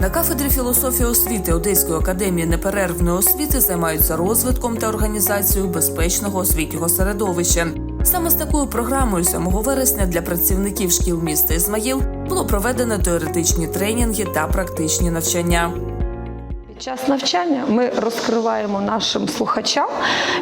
На кафедрі філософії освіти Одеської академії неперервної освіти займаються розвитком та організацією безпечного освітнього середовища. Саме з такою програмою 7 вересня для працівників шкіл міста Ізмаїл було проведено теоретичні тренінги та практичні навчання. Час навчання ми розкриваємо нашим слухачам,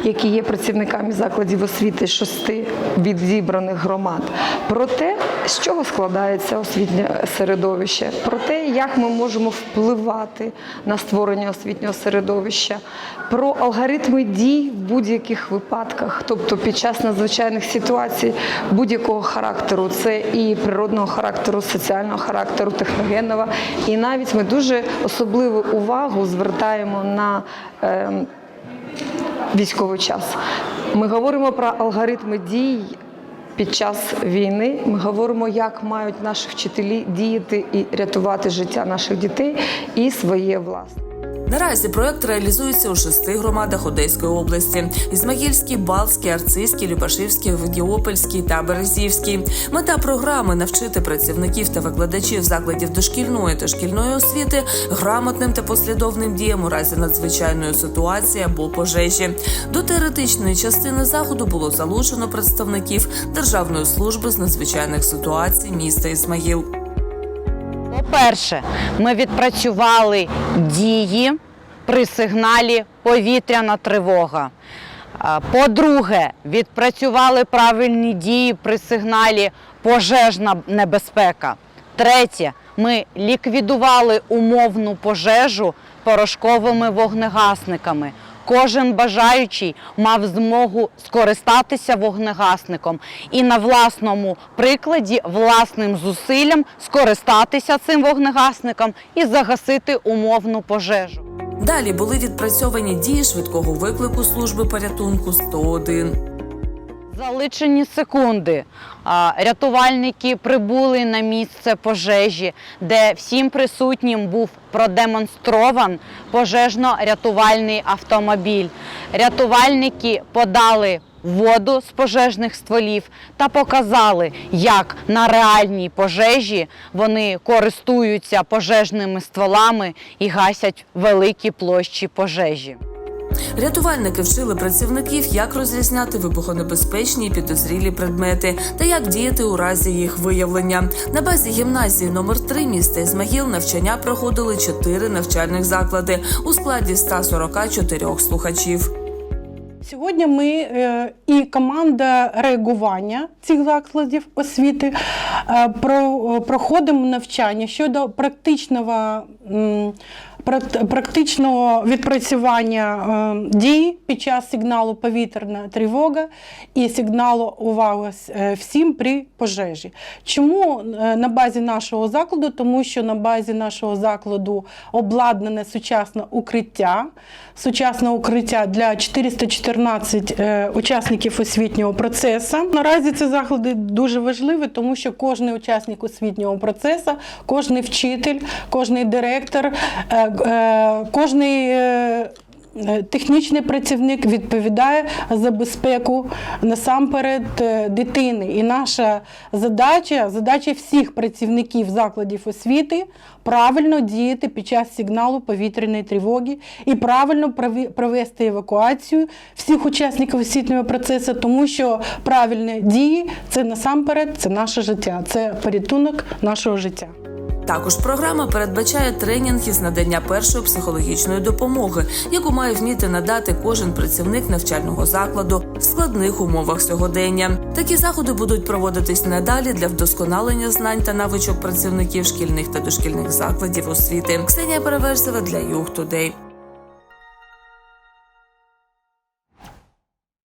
які є працівниками закладів освіти шести від зібраних громад, про те, з чого складається освітнє середовище, про те, як ми можемо впливати на створення освітнього середовища, про алгоритми дій в будь-яких випадках, тобто під час надзвичайних ситуацій будь-якого характеру, це і природного характеру, соціального характеру, техногенного. І навіть ми дуже особливу увагу звертаємо на е, військовий час. Ми говоримо про алгоритми дій. Під час війни ми говоримо, як мають наші вчителі діяти і рятувати життя наших дітей і своє власне. Наразі проект реалізується у шести громадах Одеської області: Ізмаїльській, Балтській, Арцизькій, Любашівській, Водіопольській та Березівській. Мета програми навчити працівників та викладачів закладів дошкільної та шкільної освіти грамотним та послідовним діям у разі надзвичайної ситуації або пожежі. До теоретичної частини заходу було залучено представників Державної служби з надзвичайних ситуацій міста Ізмаїл. По-перше, ми відпрацювали дії при сигналі повітряна тривога. По-друге, відпрацювали правильні дії при сигналі пожежна небезпека. Третє, ми ліквідували умовну пожежу порошковими вогнегасниками. Кожен бажаючий мав змогу скористатися вогнегасником і на власному прикладі, власним зусиллям скористатися цим вогнегасником і загасити умовну пожежу. Далі були відпрацьовані дії швидкого виклику служби порятунку 101. За личені секунди рятувальники прибули на місце пожежі, де всім присутнім був продемонстрован пожежно-рятувальний автомобіль. Рятувальники подали воду з пожежних стволів та показали, як на реальній пожежі вони користуються пожежними стволами і гасять великі площі пожежі. Рятувальники вчили працівників, як розрізняти вибухонебезпечні і підозрілі предмети та як діяти у разі їх виявлення. На базі гімназії номер 3 міста Ізмаїл навчання проходили чотири навчальних заклади у складі 144 слухачів. Сьогодні ми е, і команда реагування цих закладів освіти е, про- проходимо навчання щодо практичного, практичного відпрацювання е, дій під час сигналу повітряна тривога і сигналу увага е, всім при пожежі. Чому е, на базі нашого закладу? Тому що на базі нашого закладу обладнане сучасне укриття, сучасне укриття для 414 е, учасників освітнього процесу. Наразі ці заклади дуже важливі, тому що кожен учасник освітнього процесу, кожен вчитель, кожен директор, кожний. е, Е, Технічний працівник відповідає за безпеку насамперед е, дитини. І наша задача, задача всіх працівників закладів освіти правильно діяти під час сигналу повітряної тривоги і правильно провести евакуацію всіх учасників освітнього процесу, тому що правильні дії це насамперед це наше життя, це порятунок нашого життя. Також програма передбачає тренінг із надання першої психологічної допомоги, яку має вміти надати кожен працівник навчального закладу в складних умовах сьогодення. Такі заходи будуть проводитись надалі для вдосконалення знань та навичок працівників шкільних та дошкільних закладів освіти. Ксенія Переверсева для Юг Тудей.